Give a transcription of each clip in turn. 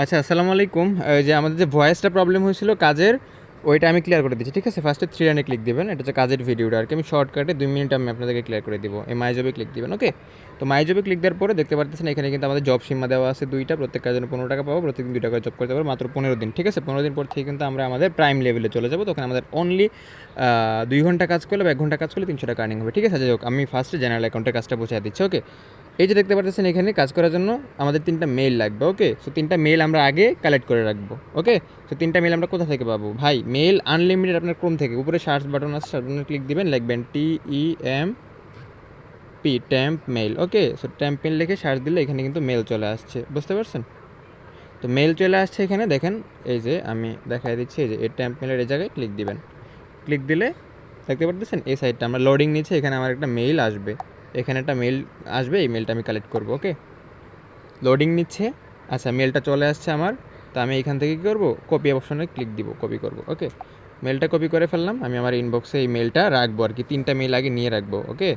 আচ্ছা আসসালামু আলাইকুম। যে আমাদের যে ভয়েসটা প্রবলেম হয়েছিল কাজের, ওইটা আমি ক্লিয়ার করে দিচ্ছি, ঠিক আছে? ফার্স্টে থ্রি লাইনে ক্লিক দেবেন, এটা হচ্ছে কাজের ভিডিওটা আর কি আমি শর্টকাটে দুই মিনিট আমি আপনাদেরকে ক্লিয়ার করে দিব। এই মাই জবে ক্লিক দিবেন ওকে তো মাই জবে ক্লিক দেওয়ার পরে দেখতে পারতেছেন এখানে কিন্তু আমাদের জব সীমা দেওয়া আছে দুইটা। প্রত্যেক কাজের জন্য পনেরো টাকা পাবো প্রত্যেকদিন দুই টাকা জব করতে পারব, মাত্র পনেরো দিন, ঠিক আছে? পনেরো দিন পর থেকে কিন্তু আমরা আমাদের প্রাইম লেভেলে চলে যাব। তখন আমাদের অনলি দুই ঘণ্টা কাজ করলে বা এক ঘণ্টা কাজ করলে তিনশো টাকা আর্নিং হবে, ঠিক আছে? যাই হোক, আমি ফার্স্টে জেনারেল অ্যাকাউন্টের কাজটা পৌঁছে দিচ্ছি ওকে এই যে দেখতে পাচ্ছেন এখানে কাজ করার জন্য আমাদের তিনটা মেল লাগবে ওকে সো তিনটা মেল আমরা আগে কালেক্ট করে রাখব ওকে সো তিনটা মেল আমরা কোথা থেকে পাবো? ভাই মেল আনলিমিটেড আপনার ক্রোম থেকে। উপরে সার্চ বাটন আছে সার্চ বাটনে ক্লিক দিবেন, লিখবেন T E M P temp mail okay so temp mail লিখে সার্চ দিলে এখানে কিন্তু মেল চলে আসছে, বুঝতে পারছেন? তো মেল চলে আসছে এখানে, দেখেন, এই যে আমি দেখাই দিচ্ছি, এই যে এই ট্যাম্প মেলের এই জায়গায় ক্লিক দিবেন। ক্লিক দিলে, দেখতে পারতেছেন? এই সাইডটা আমরা লোডিং নিচ্ছে এখানে আমার একটা মেইল আসবে। এখানে একটা মেল আসবে, এই মেলটা আমি কালেক্ট করব ওকে লোডিং নিচ্ছে আচ্ছা মেলটা চলে আসছে আমার, তো আমি এখান থেকে কী করব? কপি অপশনে ক্লিক দিব কপি করব ওকে মেলটা কপি করে ফেললাম, আমি আমার ইনবক্সে এই মেলটা রাখব আর কি, তিনটা মেল আগে নিয়ে রাখব ওকে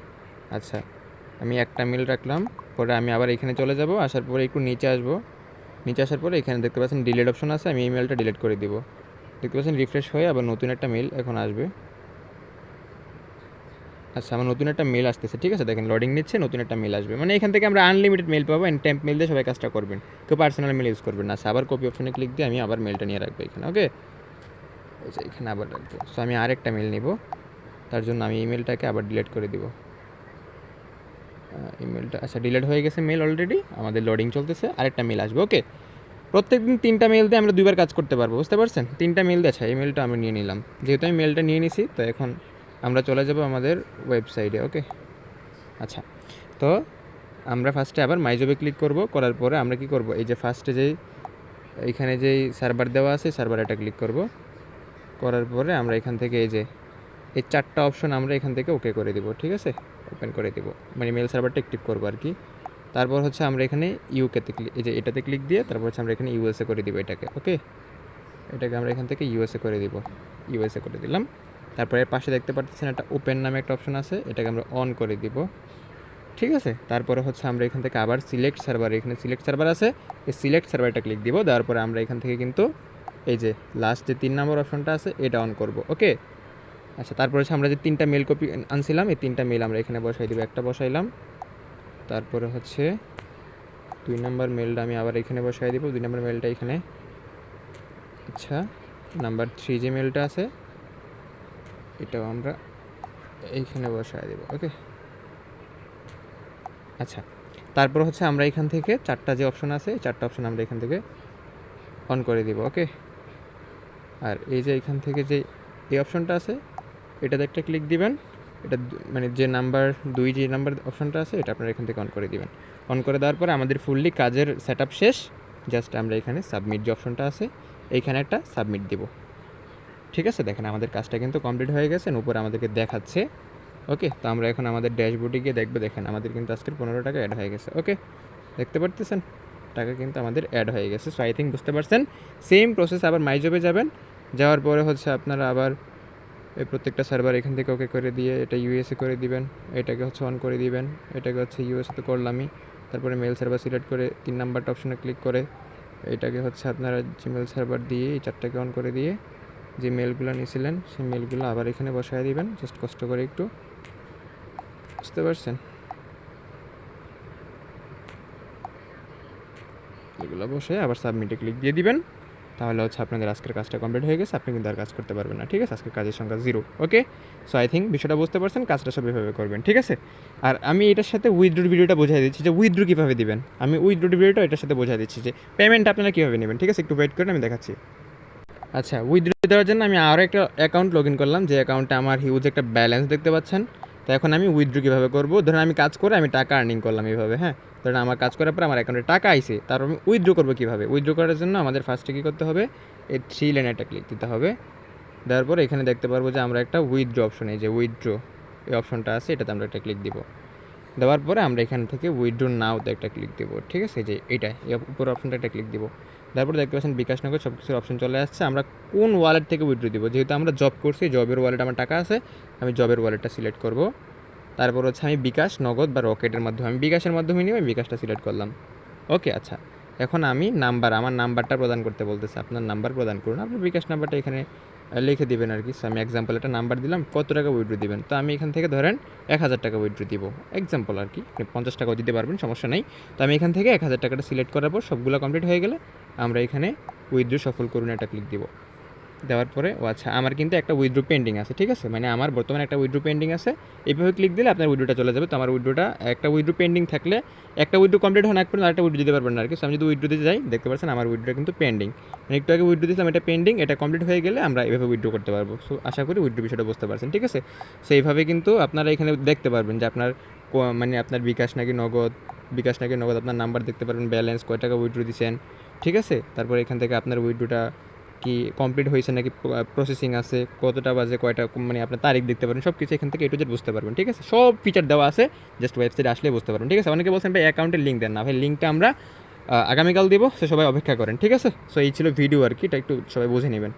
আচ্ছা আমি একটা মেল রাখলাম, পরে আমি আবার এখানে চলে যাব, আসার পরে একটু নিচে আসব। নিচে আসার পরে এখানে দেখতে পাচ্ছেন ডিলেট অপশন আছে, আমি এই মেলটা ডিলিট করে দিব। দেখতে পাচ্ছেন রিফ্রেশ হয়ে আবার নতুন একটা মেল এখন আসবে। আচ্ছা আমার নতুন একটা মেল আসতেছে, ঠিক আছে? দেখেন লোডিং নিচ্ছে, নতুন একটা মেল আসবে। মানে এখান থেকে আমরা আনলিমিটেড মেল পাবো অ্যান্ড টেম্প মেল দিয়ে সবাই কাজটা করবেন। কেউ পার্সোনাল মেল ইউজ করবেন আচ্ছা আবার কপি অপশনে ক্লিক দিয়ে আমি আবার মেলটা নিয়ে রাখব এখানে ওকে আচ্ছা এখানে আবার রাখব। সো আমি আরেকটা মেল নিব। তার জন্য আমি ইমেলটাকে আবার ডিলিট করে দিব। ইমেলটা আচ্ছা ডিলিট হয়ে গেছে মেল অলরেডি আমাদের লোডিং চলতেছে, আরেকটা মেল আসবে ওকে প্রত্যেক দিন তিনটা মেল দিয়ে আমরা দুইবার কাজ করতে পারব, বুঝতে পারছেন? তিনটা মেল দিয়ে আচ্ছা এই মেলটা আমি নিয়ে নিলাম। যেহেতু আমি মেলটা নিয়ে নিছি, তো এখন আমরা চলে যাব আমাদের ওয়েবসাইটে ওকে আচ্ছা তো আমরা ফার্স্টে আবার মাইজবে ক্লিক করব, করার পরে আমরা কি করব? এই যে ফার্স্টে যেই এইখানে যেই সার্ভার দেওয়া আছে সার্ভার এটা ক্লিক করব। করার পরে আমরা এখান থেকে এই যে, এই চারটা অপশন আমরা এখান থেকে ওকে করে দিব, ঠিক আছে? ওপেন করে দিব। মানে মেল সার্ভারটা অ্যাক্টিভ করব আর কি। তারপর হচ্ছে আমরা এখানে ইউকেতে ক্লিক এই যে এটাতে ক্লিক দিয়ে তারপর হচ্ছে আমরা এখানে ইউএসএ করে দিব এটাকে ওকে এটাকে আমরা এখান থেকে ইউএসএ করে দিব ইউএসএ করে দিলাম। তারপরে পাশে দেখতে পাচ্ছেন একটা ওপেন নামে একটা অপশন আছে, এটাকে আমরা অন করে দিব। ঠিক আছে? তারপরে হচ্ছে আমরা এখান থেকে আবার সিলেক্ট সার্ভার এখানে সিলেক্ট সার্ভার আছে, এই সিলেক্ট সার্ভারটা ক্লিক দিব, দেওয়ার পরে আমরা এখান থেকে কিন্তু এই যে লাস্ট যে তিন নম্বর অপশনটা আছে, এটা অন করব ওকে আচ্ছা তারপরে হচ্ছে আমরা যে তিনটা মেল কপি আনছিলাম, এই তিনটা মেল আমরা এখানে বসাই দিব, একটা বসাইলাম। তারপরে হচ্ছে দুই নম্বর মেলটা আমি আবার এখানে বসাই দিব, দুই নম্বর মেলটা এখানে। আচ্ছা নাম্বার থ্রি যে মেলটা আছে এটাও আমরা এইখানে বসায় দেবো ওকে আচ্ছা তারপর হচ্ছে আমরা এখান থেকে চারটা যে অপশন আছে, এই চারটা অপশন আমরা এখান থেকে অন করে দিব ওকে আর এই যে এখান থেকে যে এই অপশনটা আছে, এটাতে একটা ক্লিক দিবেন, এটা মানে যে নাম্বার দুই, যে নাম্বার অপশনটা আছে, এটা আপনারা এখান থেকে অন করে দিবেন। অন করে দেওয়ার পরে আমাদের ফুললি কাজের সেট শেষ জাস্ট আমরা এখানে সাবমিট যে অপশনটা আছে, এইখানে একটা সাবমিট দিব। ঠিক আছে? দেখেন আমাদের কাজটা কিন্তু কমপ্লিট হয়ে গেছে উপরে আমাদেরকে দেখাচ্ছে। ওকে, তো আমরা এখন আমাদের ড্যাশবোর্ডে গিয়ে দেখব, দেখেন আমাদের কিন্তু আজকের পনেরো টাকা অ্যাড হয়ে গেছে। ওকে, দেখতে পারতেছেন? টাকা কিন্তু আমাদের অ্যাড হয়ে গেছে। সো আই থিঙ্ক বুঝতে পারছেন? সেম প্রসেস আবার মাইজবে যাবেন। যাওয়ার পরে হচ্ছে আপনারা আবার এই প্রত্যেকটা সার্ভার এখান থেকে ওকে করে দিয়ে, এটা ইউএসএ করে দিবেন, এটাকে হচ্ছে অন করে দিবেন, এটাকে হচ্ছে ইউএসএ তো করলামই। তারপরে মেল সার্ভার সিলেক্ট করে তিন নাম্বারটা অপশনে ক্লিক করে, এটাকে হচ্ছে আপনারা জিমেল সার্ভার দিয়ে এই চারটাকে অন করে দিয়ে যে মেলগুলো নিয়েছিলেন, সেই মেলগুলো আবার এখানে বসায় দিবেন জাস্ট কষ্ট করে একটু। বুঝতে পারছেন? এগুলো বসে আবার সাবমিটে ক্লিক দিয়ে দিবেন, তাহলে হচ্ছে আপনাদের আজকের কাজটা কমপ্লিট হয়ে গেছে, আপনি কিন্তু আর কাজ করতে পারবেন না, ঠিক আছে? আজকের কাজের সংখ্যা zero okay so I think বিষয়টা বুঝতে পারছেন, কাজটা সব এভাবে করবেন, ঠিক আছে? আর আমি এটার সাথে উইথড্রোর ভিডিওটা বোঝাই দিচ্ছি যে উইথড্রো কীভাবে দিবেন? আমি উইথড্রোর ভিডিওটা এটার সাথে বোঝাই দিচ্ছি যে পেমেন্ট আপনারা কীভাবে নেবেন, ঠিক আছে? একটু ওয়েট করেন, আমি দেখাচ্ছি। আচ্ছা উইথড্র দেওয়ার জন্য আমি আরও একটা অ্যাকাউন্ট লগ ইন করলাম, যে অ্যাকাউন্টে আমার হিউজ একটা ব্যালেন্স দেখতে পাচ্ছেন। তো এখন আমি উইথড্র কীভাবে করব? ধরুন আমি কাজ করে আমি টাকা আর্নিং করলাম এইভাবে হ্যাঁ? ধরুন আমার কাজ করার পর আমার অ্যাকাউন্টে টাকা আইছে, তারপর আমি উইথড্র করব কীভাবে? উইথড্র করার জন্য আমাদের ফার্স্টে কী করতে হবে? এই থ্রি লাইনে একটা ক্লিক দিতে হবে। দেওয়ার পর এখানে দেখতে পারব যে আমরা একটা উইথড্র অপশন এই যে উইথড্র এই অপশনটা আছে, এটাতে আমরা একটা ক্লিক দিব। দেওয়ার পরে আমরা এখান থেকে উইথড্র নাওতে একটা ক্লিক দেবো, ঠিক আছে? যে এই উপর অপশনটা একটা ক্লিক দিব। তারপর দেখতে পাচ্ছেন বিকাশ নগর সব কিছুর অপশন চলে আসছে। আমরা কোন ওয়ালেট থেকে উইথড্র দিব? যেহেতু আমরা জব করছি জবের ওয়ালেট আমার টাকা আছে, আমি জবের ওয়ালেটটা সিলেক্ট করব। তারপর হচ্ছে আমি বিকাশ নগদ বা রকেটের মাধ্যমে, আমি বিকাশের মাধ্যমে নিয়ে আমি বিকাশটা সিলেক্ট করলাম। ওকে আচ্ছা। এখন আমি নাম্বার আমার নাম্বারটা প্রদান করতে বলতেছে। আপনার নাম্বার প্রদান করুন। আপনার বিকাশ নাম্বারটা এখানে লিখে দেবেন আর কি। সো আমি এক্সাম্পল একটা নাম্বার দিলাম, কত টাকা উইড্রো দিবেন? তো আমি এখান থেকে ধরেন এক হাজার টাকা উইড্রো দিব। এক্সাম্পল আর কি, আপনি পঞ্চাশ টাকাও দিতে পারবেন, সমস্যা নেই। তো আমি এখান থেকে এক হাজার টাকাটা সিলেক্ট করার পর সবগুলো কমপ্লিট হয়ে গেলে আমরা এখানে উইথড্রো সফল করুন একটা ক্লিক দিব। দেওয়ার পরে, ও আচ্ছা আমার কিন্তু একটা উইথড্রো পেন্ডিং আছে, ঠিক আছে? মানে আমার বর্তমানে একটা উইথড্রো পেন্ডিং আছে, এইভাবে ক্লিক দিলে আপনার উইথড্রোটা চলে যাবে। তো আমার উইড্রোটা একটা উইথড্রো পেন্ডিং থাকলে, একটা উইড্রো কমপ্লিট হওয়ার এক পর্যন্ত আরেকটা উইথড্রো দিতে পারবেন না আর কি। আমি যদি উইথড্রো দিতে যাই, দেখতে পাচ্ছেন আমার উইথড্রোটা কিন্তু পেন্ডিং মানে একটু আগে উইথড্রো দিয়েছিলাম, এটা পেন্ডিং এটা কমপ্লিট হয়ে গেলে আমরা এভাবে উইড্রো করতে পারব। সো আশা করি উইথড্রো বিষয়টা বুঝতে পারছেন, ঠিক আছে? সো এইভাবে কিন্তু আপনারা এখানে দেখতে পারবেন যে আপনার মানে আপনার বিকাশ নাকি নগদ, বিকাশ নাকি নগদ, আপনার নাম্বার দেখতে পারবেন ব্যালেন্স কয় টাকা উইথড্রো দিচ্ছেন ঠিক আছে? তারপর এখান থেকে আপনার উইথড্রোটা কি কমপ্লিট হয়েছে নাকি প্রসেসিং আছে, কতটা বাজে, কয়টা মানে আপনার তারিখ দেখতে পারেন সব কিছু এখান থেকে এটু জেড বুঝতে পারবেন, ঠিক আছে? সব ফিচার দেওয়া আছে জাস্ট ওয়েবসাইট আসলে বুঝতে পারবেন, ঠিক আছে? অনেকে বলছেন, ভাই অ্যাকাউন্টের লিঙ্ক দেন না। ভাই লিঙ্কটা আমরা আগামীকাল দিব, সে সবাই অপেক্ষা করেন, ঠিক আছে? সো এই ছিল ভিডিও আর কি, এটা একটু সবাই বুঝে নেবেন।